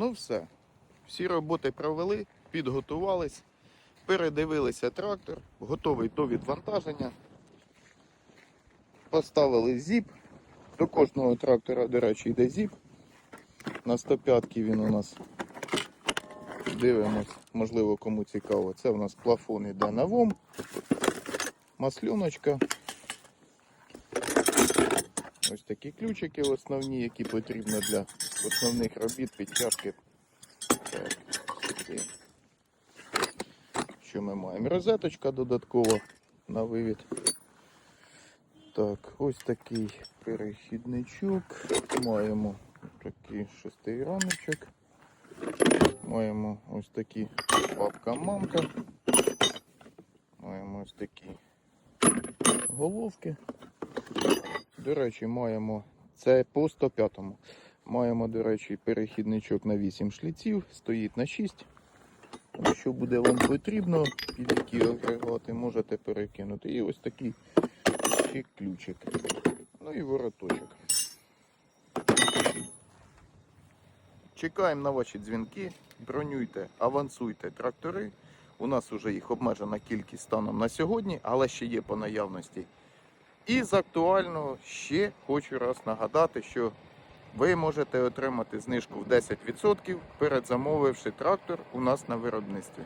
Ну все. Всі роботи провели, підготувались, передивилися трактор, готовий до відвантаження. Поставили зіп. До кожного трактора, до речі, йде зіп. На 105 він у нас. Дивимось, можливо, кому цікаво. Це у нас плафон іде на ВОМ. Маслюночка. Ось такі ключики основні, які потрібні для основних робіт, підтяжки. Так. Що ми маємо? Розеточка додаткова на вивід. Так, ось такий перехідничок. Маємо такий шестигранничок. Маємо ось такі папка-мамка. Маємо ось такі головки. До речі, маємо це по 105-му. Маємо, до речі, перехідничок на 8 шліців, стоїть на 6. Якщо буде вам потрібно, під які агрегати можете перекинути. І ось такий ще ключик. Ну і вороточок. Чекаємо на ваші дзвінки, бронюйте, авансуйте трактори. У нас вже їх обмежена кількість станом на сьогодні, але ще є по наявності. І з актуального ще хочу раз нагадати, що ви можете отримати знижку в 10% перед замовивши трактор у нас на виробництві.